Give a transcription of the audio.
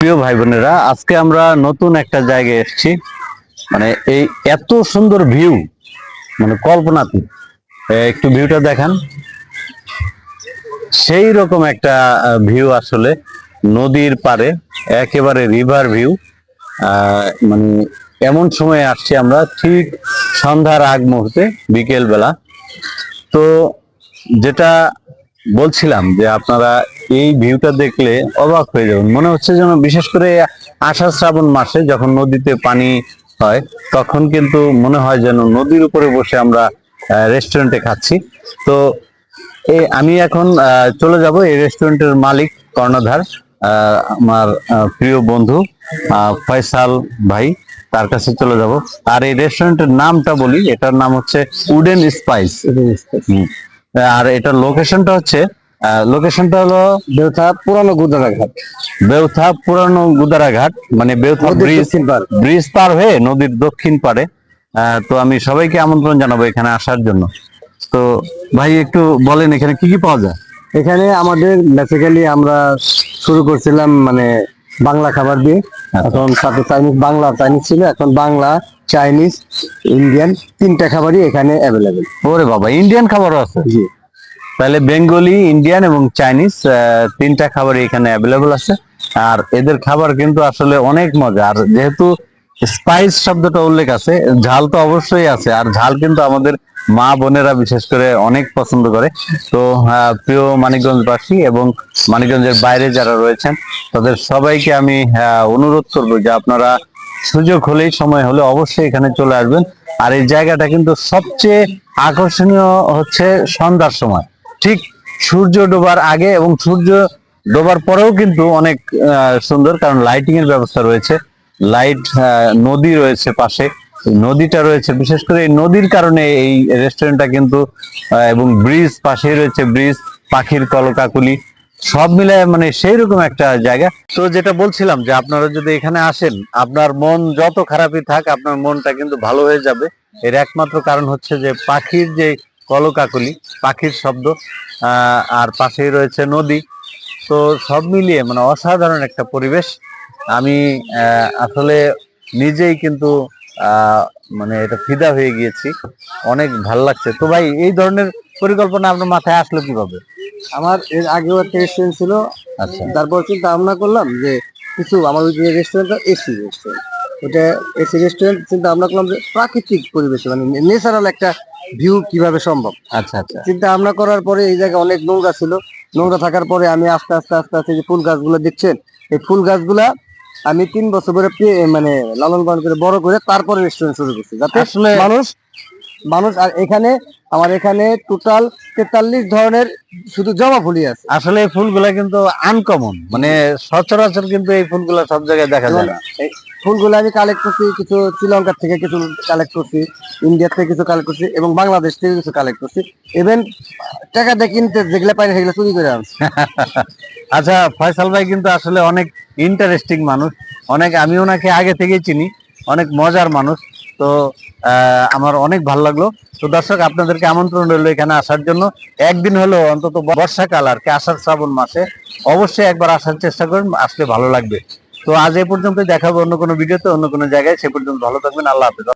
প্রিয় ভাই বোনেরা আজকে আমরা নতুন একটা জায়গায় এসেছি। মানে এই এত সুন্দর ভিউ মানে কল্পনাতীত একটু ভিউটা দেখান। সেই রকম একটা ভিউ আসলে নদীর পারে একেবারে রিভার ভিউ মানে এমন সময় আসছি আমরা, ঠিক সন্ধ্যার আগ মুহূর্তে বিকেল বেলা তো যেটা বলছিলাম যে আপনারা এই ভিউটা দেখলে অবাক হয়ে যাবেন। মনে হচ্ছে যেন বিশেষ করে আষাঢ় শ্রাবণ মাসে যখন নদীতে পানি হয় তখন কিন্তু মনে হয় যেন নদীর উপরে বসে আমরা রেস্টুরেন্টে খাচ্ছি। তো আমি এখন আহ, চলে যাব এই রেস্টুরেন্টের মালিক কর্ণধার আহ, আমার প্রিয় বন্ধু আহ, ফয়সাল ভাই তার কাছে চলে যাব। আর এই রেস্টুরেন্টের নামটা বলি এটার নাম হচ্ছে উডেন স্পাইস। আর এটার লোকেশনটা হচ্ছে লোকেশনটা হলো বেউথা পুরানো গুদারা ঘাট। বেউথা পুরানো গুদারাঘাট মানে বেউথা ব্রিজ ব্রিজ পার হয়ে নদীর দক্ষিণ পারে তো আমি সবাইকে আমন্ত্রণ জানাব এখানে আসার জন্য। তো ভাই একটু বলেন এখানে কি কি পাওয়া যায়? এখানে আমাদের বেসিক্যালি আমরা শুরু করছিলাম মানে বাংলা খাবার দিয়ে। এখন সাথে চাইনিজ বাংলা চাইনিজ ছিল এখন বাংলা চাইনিজ ইন্ডিয়ান তিনটা খাবারই এখানে অ্যাভেলেবেল ওরে বাবা ইন্ডিয়ান খাবারও আছে? জি। তাহলে বেঙ্গলি ইন্ডিয়ান এবং চাইনিজ তিনটা খাবারই এখানে অ্যাভেলেবেল আছে। আর এদের খাবার কিন্তু আসলে অনেক মজা। আর যেহেতু স্পাইস শব্দটা উল্লেখ আছে। ঝাল তো অবশ্যই আছে, আর ঝাল কিন্তু আমাদের মা বোনেরা বিশেষ করে অনেক পছন্দ করে। তো প্রিয় মানিকগঞ্জবাসী এবং মানিকগঞ্জের বাইরে যারা রয়েছেন, তাদের সবাইকে আমি অনুরোধ করব যে আপনারা সুযোগ হলেই, সময় হলে অবশ্যই এখানে চলে আসবেন। আর এই জায়গাটা কিন্তু সবচেয়ে আকর্ষণীয় হচ্ছে সন্ধ্যার সময়। ঠিক সূর্য ডোবার আগে এবং সূর্য ডোবার পরেও কিন্তু অনেক সুন্দর, কারণ লাইটিং এর ব্যবস্থা রয়েছে। লাইট নদী রয়েছে পাশে। নদীটা রয়েছে, বিশেষ করে এই নদীর কারণে এই রেস্টুরেন্টটা কিন্তু এবং ব্রিজ পাশেই রয়েছে ব্রিজ পাখির কলকাকুলি, সব মিলায় মানে সেই রকম একটা জায়গা। তো যেটা বলছিলাম যে আপনারা যদি এখানে আসেন, আপনার মন যত খারাপই থাক, আপনার মনটা কিন্তু ভালো হয়ে যাবে। এর একমাত্র কারণ হচ্ছে যে পাখির যে কলকাকলি, পাখির শব্দ আর পাশেই রয়েছে নদী। তো সব মিলিয়ে মানে অসাধারণ একটা পরিবেশ। আমি আহ, আসলে নিজেই কিন্তু আহ, মানে এটা ফিদা হয়ে গিয়েছি। অনেক ভালো লাগছে। তো ভাই এই ধরনের পরিকল্পনা আপনার মাথায় আসলো কীভাবে? আমার এর আগেও একটা রেস্টুরেন্ট ছিল। আচ্ছা। তারপর চিন্তা ভাবনা করলাম যে কিছু আমার যে রেস্টুরেন্টটা এসি রেস্টুরেন্ট ওটা এসি রেস্টুরেন্ট চিন্তা ভাবনা করলাম যে প্রাকৃতিক পরিবেশে মানে ন্যাচারাল একটা ভিউ কীভাবে সম্ভব? আচ্ছা আচ্ছা। চিন্তা ভাবনা করার পরে এই জায়গায় অনেক নোংরা ছিল। নোংরা থাকার পরে আমি আস্তে আস্তে আস্তে আস্তে যে ফুল গাছগুলো দেখছেন এই ফুল গাছগুলা আমি তিন বছর ধরে মানে লালন পালন করে বড় করে তারপরে রেস্টুরেন্ট শুরু করছি যাতে মানুষ মানুষ আর এখানে আমার এখানে টোটাল তেতাল্লিশ ধরনের শুধু জবা ফুলই আছে। আসলে এই ফুলগুলা কিন্তু আনকমন মানে সচরাচর কিন্তু এই ফুলগুলা সব জায়গায় দেখা যায় না। ফুলগুলো আমি কালেক্ট করছি, কিছু শ্রীলঙ্কার থেকে কিছু কালেক্ট করছি, ইন্ডিয়ার থেকে কিছু কালেক্ট করছি এবং বাংলাদেশ থেকে কিছু কালেক্ট করছি। ইভেন টাকা দিয়ে কিনতে যেগুলো পাই সেগুলো চুরি করে আনছি। আচ্ছা ফয়সাল ভাই কিন্তু আসলে অনেক ইন্টারেস্টিং মানুষ। অনেক আমি ওনাকে আগে থেকেই চিনি, অনেক মজার মানুষ। তো আমার অনেক ভালো লাগল। তো দর্শক, আপনাদেরকে আমন্ত্রণ রইল এখানে আসার জন্য। একদিন হলো অন্তত বর্ষাকাল আর কি, আষাঢ় শ্রাবণ মাসে অবশ্যই একবার আসার চেষ্টা করেন, আসলে ভালো লাগবে। তো আজ এ পর্যন্ত দেখাবো অন্য কোনো ভিডিওতে, অন্য কোনো জায়গায়। সে পর্যন্ত ভালো থাকবেন, আল্লাহ হাফেজ।